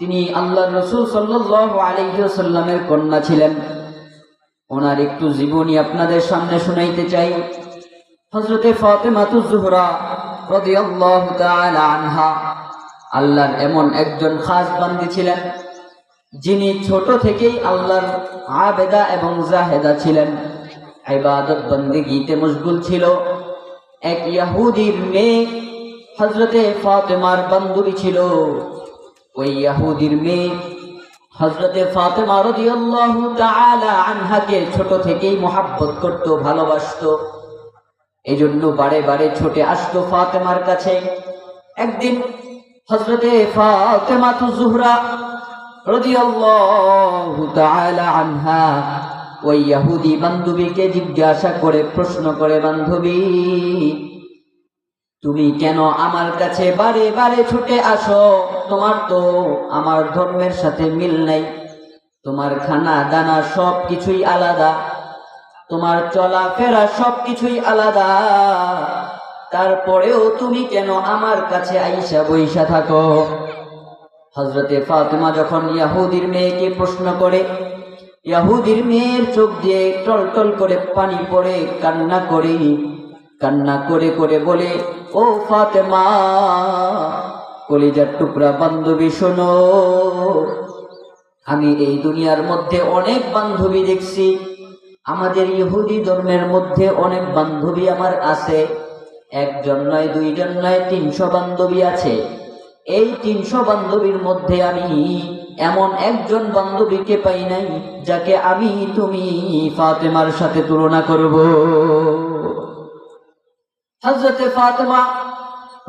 তিনি আল্লাহ রসুল সাল্লাহ কন্যা ছিলেন। ওনার একটু জীবনী আপনাদের সামনে শুনাইতে চাই। হজরতে ফাতেমাতু জুহরা রাদিয়াল্লাহু আনহা আল্লাহর এমন একজন খাস বান্দি ছিলেন, যিনি ছোট থেকেই আল্লাহর আবেদা এবং জাহেদা ছিলেন। ইবাদত বন্দেগীতে মশগুল ছিল। এক ইয়াহুদির মেয়ে হজরতে ফাতেমার বান্ধবী ছিল। ওই ইয়াহুদির মেয়ে হজরতে ফাতেমা রাদিয়াল্লাহু তাআলা আনহাকে ছোট থেকেই মোহাব্বত করত, ভালোবাসতো। জন্য বারে বারে ছোটে আসতো ফাতেমার কাছে। একদিন হজরতে ফাতেমা তু জুহরা রাদিয়াল্লাহু তাআলা আনহা ওই ইহুদি বান্ধবীকে জিজ্ঞাসা করে, প্রশ্ন করে, বান্ধবী তুমি কেন আমার কাছে বারে বারে ছুটে আসো? তোমার তো আমার ধর্মের সাথে মিল নাই। তোমার খানা দানা সব কিছুই আলাদা। তোমার চলাফেরা সব কিছুই আলাদা। তারপরেও তুমি কেন আমার কাছে আইসা বইসা থাকো? হজরতে ফাতেমা যখন ইয়াহুদির মেয়েকে প্রশ্ন করে, ইয়াহুদির মেয়ের চোখ দিয়ে টল টল করে পানি পড়ে, কান্না করে? কান্না করে করে বলে, ও ফাতেমা, কলিজার টুকরা বান্ধবী শোনো। আমি এই দুনিয়ার মধ্যে অনেক বান্ধবী দেখছি। আমাদের ইহুদি ধর্মের মধ্যে অনেক বান্ধবী আমার আছে। একজন নয়, দুইজন নয়, তিনশো বান্ধবী আছে। এই তিনশো বান্ধবীর মধ্যে আমি এমন একজন বান্ধবীকে পাই নাই, যাকে আমি তুমি ফাতেমার সাথে তুলনা করব। হজরতে ফাতেমা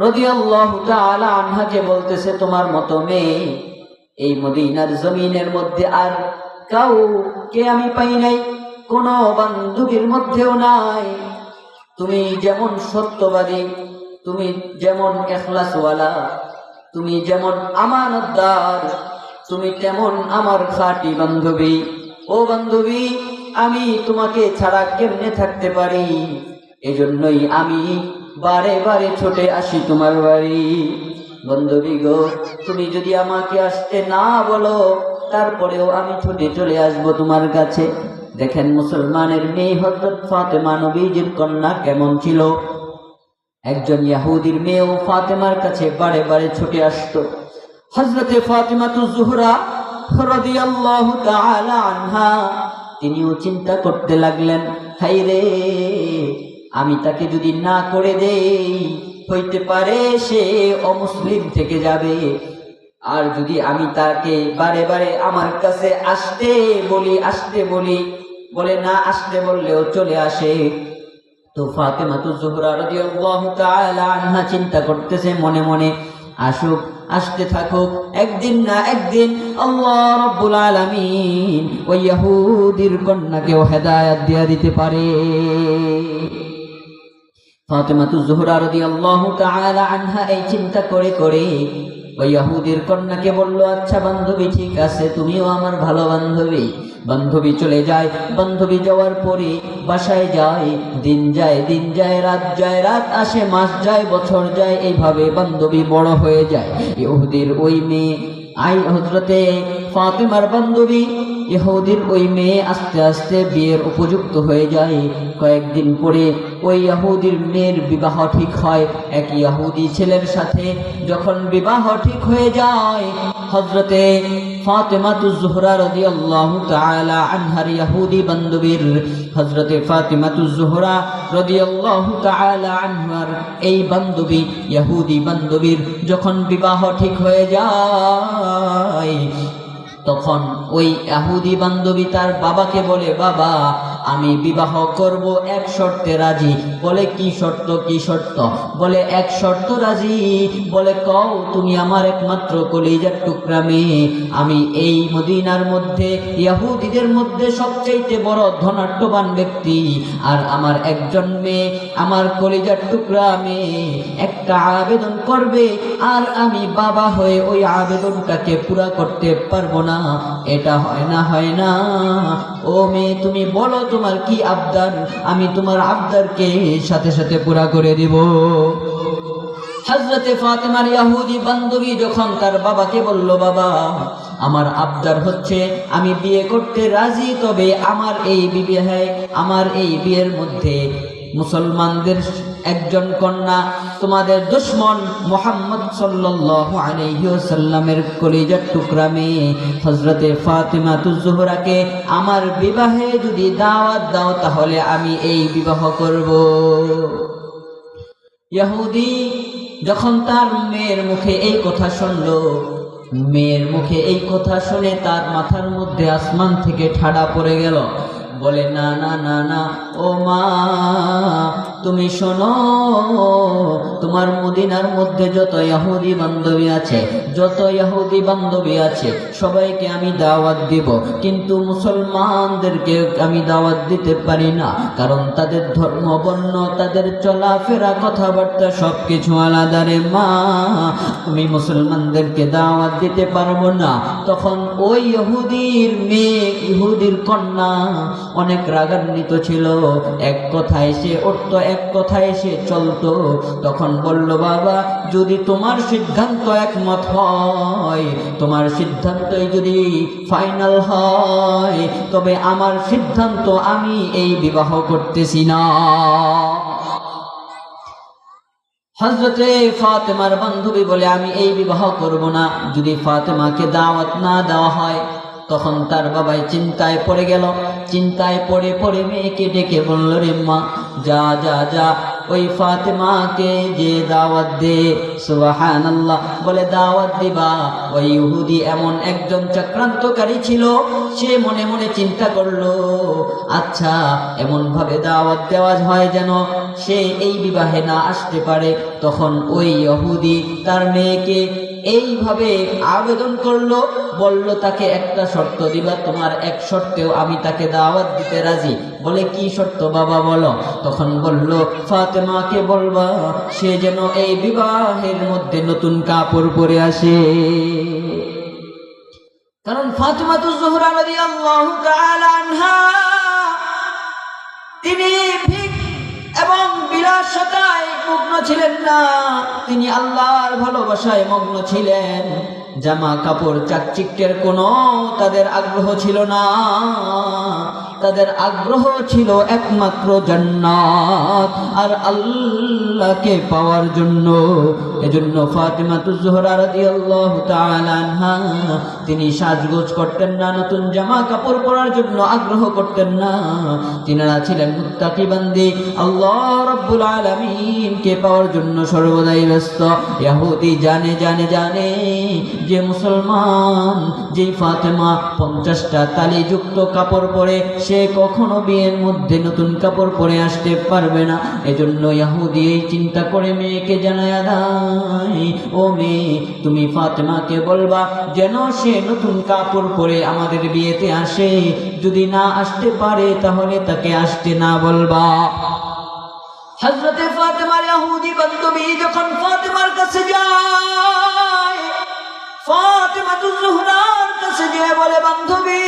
রদিয়াল্লাহু তাআলা আনহাকে বলতেছে, তোমার মতো মেয়ে এই মদিনার জমিনের মধ্যে আর কাউকে আমি পাই নাই, কোন বান্ধবীর মধ্যেও নাই। তুমি যেমন সত্যবাদী, তুমি যেমন এখলাসওয়ালা, তুমি যেমন আমানতদার, তুমি তেমন আমার খাঁটি বান্ধবী। ও বান্ধবী, আমি তোমাকে ছাড়া কেমনে থাকতে পারি? এজন্যই আমি বারে বারে ছোটে আসি তোমার বাড়ি। বান্ধবী গো, তুমি যদি আমাকে আসতে না বলো, তারপরেও আমি ছুটে চলে আসব তোমার কাছে। দেখেন মুসলমানের মেয়ে হজরত ফাতেমা নবীজির কন্যা কেমন ছিল। একজন ইয়াহুদির মেয়েও ফাতেমার কাছে বারে বারে ছুটে আসতো। হজরতে ফাতেমা তু জুহরা তিনিও চিন্তা করতে লাগলেন হাই রে আমি তাকে যদি না করে দেই, হইতে পারে সে অমুসলিম থেকে যাবে। আর যদি আমি তাকে বারে বারে আমার কাছে আসতে বলি আসতে বলি, বলে না আসতে বললেও চলে আসে। তো ফাতেমা তো জোহরা আনহা চিন্তা করতেছে মনে মনে, আসুক, আসতে থাকুক, একদিন না একদিন আল্লাহ ওই ইহুদির কন্যাকেও হেদায়েত দিয়া দিতে পারে। ফাতেমা তো জোহরা রাদিয়াল্লাহু তাআলা আনহা এই চিন্তা করে করে ওই ইহুদির কন্যাকে বলল আচ্ছা বান্ধবী, ঠিক আছে, তুমিও আমার ভালো বান্ধবী। বান্ধবী চলে যায়। বান্ধবী যাওয়ার পরে বাসায় যায়। দিন যায় দিন যায়, রাত যায়, রাত আসে, মাস যায়, বছর যায়, এইভাবে বান্ধবী বড় হয়ে যায়। ইহুদির ওই মেয়ে, আই হজরতে ফাতেমার বান্ধবী ইহুদির ওই মেয়ে আস্তে আস্তে বিয়ের উপযুক্ত হয়ে যায়। কয়েকদিন পরে ওই ইহুদির মেয়ের বিবাহ ঠিক হয়। এক ইহুদি ছেলের সাথে যখন বিবাহ ঠিক হয়ে যায় হজরতে ফাতেমাতু জোহরা রাদিয়াল্লাহু তাআলা আনহার ইহুদি বান্ধবীর হজরতে ফাতেমাতু জোহরা রাদিয়াল্লাহু তাআলা আনহার এই বান্ধবী, ইহুদি বান্ধবীর যখন বিবাহ ঠিক হয়ে যায় তখন ওই আহুদি বান্ধবী তার বাবাকে বলে বাবা আমি বিবাহ করব এক শর্তে রাজি। বলে, কি শর্ত কি শর্ত? বলে, এক শর্ত রাজি। বলে, কও, তুমি আমার একমাত্র কলিজার টুকরা মেয়ে। আমি এই মদিনার মধ্যে, ইয়াহুদিদের মধ্যে সবচাইতে বড় ধনাট্যবান ব্যক্তি। আর আমার একজন মেয়ে, আমার কলিজার টুকরা মেয়ে, একটা আবেদন করবে। আর আমি বাবা হয়ে ওই আবেদনটাকে পুরা করতে পারব না। এটা হয় না হয় না। ও মেয়ে, তুমি বলো তোমার কি আবদার? আমি তোমার আবদারকে সাথে সাথে পুরা করে দিব। হজরতে ফাতেমার ইয়াহুদি বান্ধবী যখন তার বাবাকে বলল, বাবা, আমার আবদার হচ্ছে আমি বিয়ে করতে রাজি, তবে আমার এই বিবাহে, আমার এই বিয়ের মধ্যে মুসলমানদের একজন কন্যা, তোমাদের দুশ্মন মোহাম্মদ সাল্লাল্লাহু আলাইহি ওয়াসাল্লামের কলিজার টুকরা মেয়ে হজরতে ফাতেমা তুজোহরাকে আমার বিবাহে যদি দাওয়াত দাও তাহলে আমি এই বিবাহ করব। ইহুদি যখন তার মেয়ের মুখে এই কথা শুনল, মেয়ের মুখে এই কথা শুনে তার মাথার মধ্যে আসমান থেকে ঠাডা পড়ে গেল। বলে, না না না না, ও মা তুমি শোনো, তোমার মদিনার মধ্যে যত ইহুদি বান্ধবী আছে, যত ইহুদি বান্ধবী আছে, সবাইকে আমি দাওয়াত দিব। কিন্তু মুসলমানদেরকে আমি দাওয়াত দিতে পারি না, কারণ তাদের ধর্ম বর্ণ, তাদের চলাফেরা, কথাবার্তা সব কিছু আলাদা রে মা। আমি মুসলমানদেরকে দাওয়াত দিতে পারব না। তখন ওই ইহুদির মেয়ে, ইহুদির কন্যা অনেক রাগান্বিত ছিল। এক কথায় সে উঠতো এক কথায় সে চলতো। তখন বলল, বাবা, যদি তোমার সিদ্ধান্ত একমত হয়, তোমার সিদ্ধান্তই যদি ফাইনাল হয়, তবে আমার সিদ্ধান্ত আমি এই বিবাহ করতেছি না। হজরতে ফাতেমার বান্ধবী বলে, আমি এই বিবাহ করব না। যদি ফাতেমাকে দাওয়াত না দেওয়া হয়, তখন তার বাবাই চিন্তায় পড়ে গেল। চিন্তায় পড়ে পড়ে মেয়েকে ডেকে বলল, রে মা যা যা যা। ওই ফাতেমাকে যে দাওয়াত দে সুবাহান আল্লাহ বলে, দাওয়াত দিবা। ওই ইহুদি এমন একজন চক্রান্তকারী ছিল, সে মনে মনে চিন্তা করল আচ্ছা এমন ভাবে দাওয়াত দেওয়া হয় যেন সে এই বিবাহে না আসতে পারে। তখন ওই ইহুদি তার মেয়েকে এইভাবে আবেদন করল, বলল, তাকে একটা শর্ত দিবা, তোমার এক শর্তেও আমি তাকে দাওয়াত দিতে রাজি। বলে, কি শর্ত বাবা, বলো? তখন বলল, ফাতেমাকে বলবা, সে যেন এই বিবাহের মধ্যে নতুন কাপড় পরে আসে। কারণ ফাতেমা তো জোহরা রাদিয়াল্লাহু তাআলা আনহা ছিলেন না। তিনি আল্লাহর ভালোবাসায় মগ্ন ছিলেন। জামা কাপড়, চাকচিক্যের কোনো তাদের আগ্রহ ছিল না। তাদের আগ্রহ ছিল একমাত্র জান্নাত। আর আল্লাহকে পাওয়ার জন্য, এজন্য ফাতিমা তুজোহরা তাআলা আনহা, তিনি সাজগোজ করতেন না, নতুন জামা কাপড় পরার জন্য আগ্রহ করতেন না। তিনারা ছিলেন মুত্তাকি বান্দি। আল্লাহ রাব্বুল আলামিনকে পাওয়ার জন্য সর্বদাই ব্যস্ত। ইহুদি জানে জানে জানে যে মুসলমান যে ফাতেমা পঞ্চাশটা তালিযুক্ত কাপড় পরে সে কখনো বিয়ের মধ্যে নতুন কাপড় পরে আসতে পারবে না। এজন্য ইহুদি এই চিন্তা করে মেয়েকে জানায়া দেয়, ও মেয়ে, তুমি ফাতেমাকে বলবা যেন সে নতুন কাপড় পরে আমাদের বিয়েতে আসে। যদি না আসতে পারে তাহলে তাকে আসতে না বলবা। হজরতে ফাতেমার ইহুদি বান্ধবী যখন ফাতেমার কাছে যায় ফাতেমা জোহরার কাছে গিয়ে বলে, বান্ধবী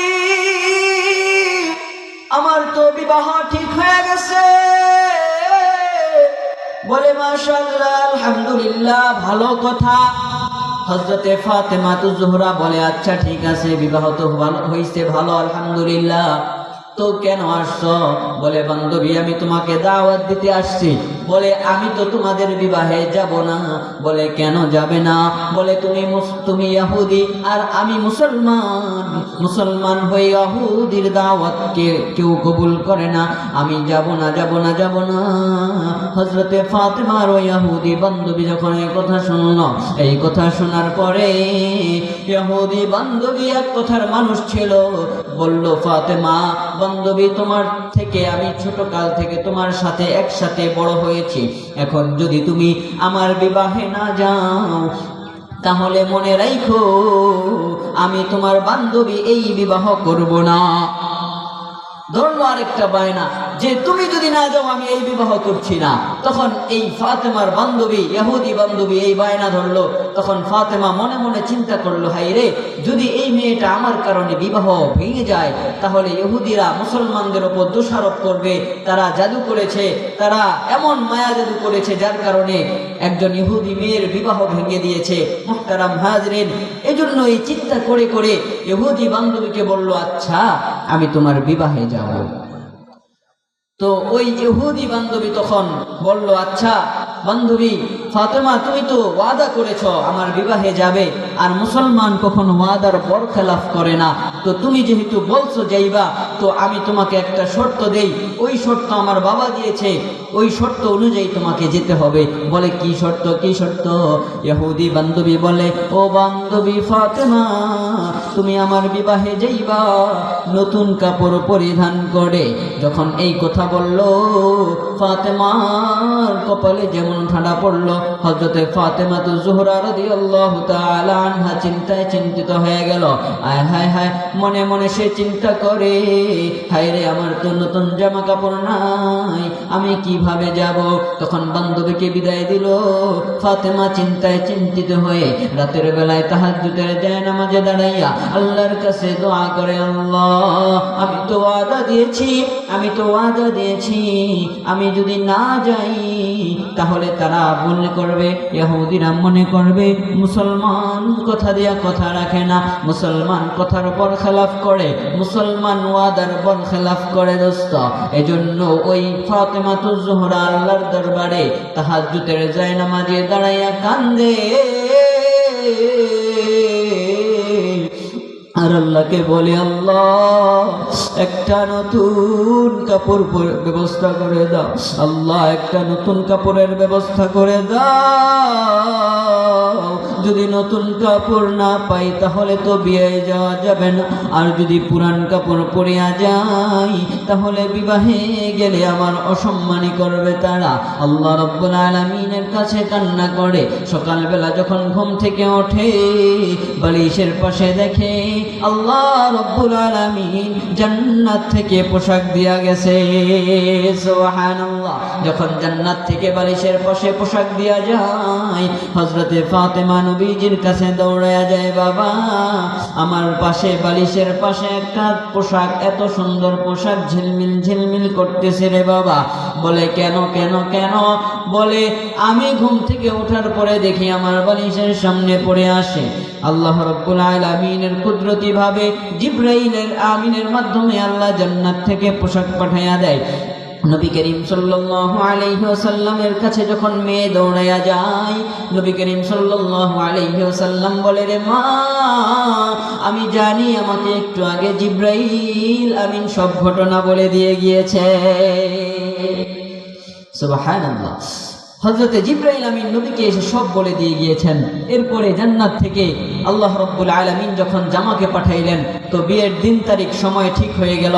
আমার তো বিবাহ ঠিক হয়ে গেছে। বলে, মাশাআল্লাহ, আলহামদুলিল্লাহ, ভালো কথা। হজরতে ফাতেমা তু জোহরা বলে আচ্ছা ঠিক আছে, বিবাহ তো ভালো হয়েছে ভালো, আলহামদুলিল্লাহ। তো কেন আসছো? বলে, বান্ধবী, আমি তোমাকে দাওয়াত দিতে আসছি। বলে, আমি তো তোমাদের বিবাহে যাব না। বলে, কেন যাবে না? বলে, তুমি তুমি ইহুদি, আর আমি মুসলমান। মুসলমান হয়ে ইহুদির দাওয়াত কে, কেউ কবুল করে না। আমি যাব না যাব না যাব না। হজরতে ফাতেমার ও ইহুদি বান্ধবী যখন এই কথা শুনলো, এই কথা শোনার পরে ইহুদি বান্ধবী এক কথার মানুষ ছিল। বলল, ফাতেমা বান্ধবী তোমার থেকে, আমি ছোট কাল থেকে তোমার সাথে একসাথে বড় হয়েছি। এখন যদি তুমি আমার বিবাহে না যাও, তাহলে মনে রাইখো, আমি তোমার বান্ধবী এই বিবাহ করব না। ধরলো আরেকটা বায়না, যে তুমি যদি না যাও, আমি এই বিবাহ করছি না। তখন এই ফাতেমার বান্ধবী ইহুদি বান্ধবী এই বায়না ধরলো। তখন ফাতেমা মনে মনে চিন্তা করল হাই রে, যদি এই মেয়েটা আমার কারণে বিবাহ ভেঙে যায়, তাহলে ইহুদিরা মুসলমানদের ওপর দোষারোপ করবে। তারা জাদু করেছে, তারা এমন মায়া জাদু করেছে, যার কারণে একজন ইহুদি মেয়ের বিবাহ ভেঙে দিয়েছে। মুহতারাম হাজরিন এজন্য এই চিন্তা করে করে ইহুদি বান্ধবীকে বলল আচ্ছা আমি তোমার বিবাহে যাব। তো ওই ইহুদি বান্ধবী তখন বলল আচ্ছা বান্ধবী ফাতেমা, তুমি তো ওয়াদা করেছ আমার বিবাহে যাবে, আর মুসলমান কখনো ওয়াদার বর খেলাফ করে না। তো তুমি যেহেতু বলছো যাইবা, তো আমি তোমাকে একটা শর্ত দেই। ওই শর্ত আমার বাবা দিয়েছে ওই শর্ত অনুযায়ী তোমাকে যেতে হবে। বলে, কি শর্ত কি শর্ত? ইহুদি বান্ধবী বলে, ও বান্ধবী ফাতেমা, তুমি আমার বিবাহে যাইবা, নতুন কাপড় পরিধান করে। যখন এই কথা বলল, ফাতেমার কপালে যেমন ঠান্ডা পড়ল হজরতে ফাতেমা তো জোহরা রাদিয়াল্লাহু তাআলা আনহা চিন্তায় চিন্তিত হয়ে গেল। আয়, হায় হায়, মনে মনে সে চিন্তা করে। হায় রে আমার তো নতুন জামা কাপড় নাই। আমি কীভাবে যাব? তখন বান্ধবীকে বিদায় দিল। ফাতেমা চিন্তায় চিন্তিত হয়ে রাতের বেলায় তাহাজ্জুদের যায় নামাজে দাঁড়াইয়া আল্লাহর কাছে দোয়া করে, আল্লাহ, আমি তো ওয়াদা দিয়েছি, আমি তো ওয়াদা দিয়েছি। আমি যদি না যাই, তাহলে তারা মনে করবে ইহুদিরা মনে করবে, মুসলমান কথা দিয়া কথা রাখে না। মুসলমান কথার পর খেলাফ করে, মুসলমান ওয়াদার উপর খেলাফ করে, দোস্ত। এজন্য ওই ফাতেমা তো জোহরা আল্লাহর দরবারে তাহাজ্জুদের যায় নামাজে দাঁড়াইয়া কান্দে। আর আল্লাহকে বলে, আল্লাহ, একটা নতুন কাপড় ব্যবস্থা করে দাও। আল্লাহ, একটা নতুন কাপড়ের ব্যবস্থা করে দাও। যদি নতুন কাপড় না পাই, তাহলে তো বিয়ে যাওয়া যাবে না। আর যদি পুরান কাপড় পরিয়া যাই, তাহলে বিবাহে গেলে আমার অসম্মানী করবে তারা। আল্লাহ রব্বুল আলমিনের কাছে কান্না করে। সকালবেলা যখন ঘুম থেকে ওঠে, বালিশের পাশে দেখে, আল্লাহ রব্বুল আলামিন জান্নাত থেকে পোশাক দিয়া গেছে। যখন জান্নাত থেকে বালিশের পাশে পোশাক দিয়া যায় হজরতে হযরতে ফাতেমা নবীজির কাছে দৌড়ায়া যায়, বাবা, আমার পাশে বালিশের পাশে একটা পোশাক, এত সুন্দর পোশাক ঝিলমিল ঝিলমিল করতেছে রে বাবা। বলে, কেন কেন কেন? বলে, আমি ঘুম থেকে ওঠার পরে দেখি আমার বালিশের সামনে পড়ে আসে। আল্লাহ রব্বুল আলামিনের কুদরতি ভাবে জিব্রাইলের আমিনের মাধ্যমে আল্লাহ জান্নাত থেকে পোশাক পাঠাইয়া দেয়। নবী করিম সাল্লাল্লাহু আলাইহি ওয়াসাল্লামের কাছে যখন মেয়ে দৌড়াইয়া যায়, নবী করিম সাল্লাল্লাহু আলাইহি ওয়াসাল্লাম বলে, রে মা, আমি জানি আমাকে একটু আগে জিব্রাইল আমিন সব ঘটনা বলে দিয়ে গিয়েছে। সুবহানাল্লাহ। হজরতে জিব্রাইল আমিন নবীকে এসে সব বলে দিয়ে গিয়েছেন। এরপরে জান্নাত থেকে আল্লাহ রব্বুল আলামিন যখন জামাকে পাঠাইলেন, তো বিয়ের দিন তারিখ, সময় ঠিক হয়ে গেল।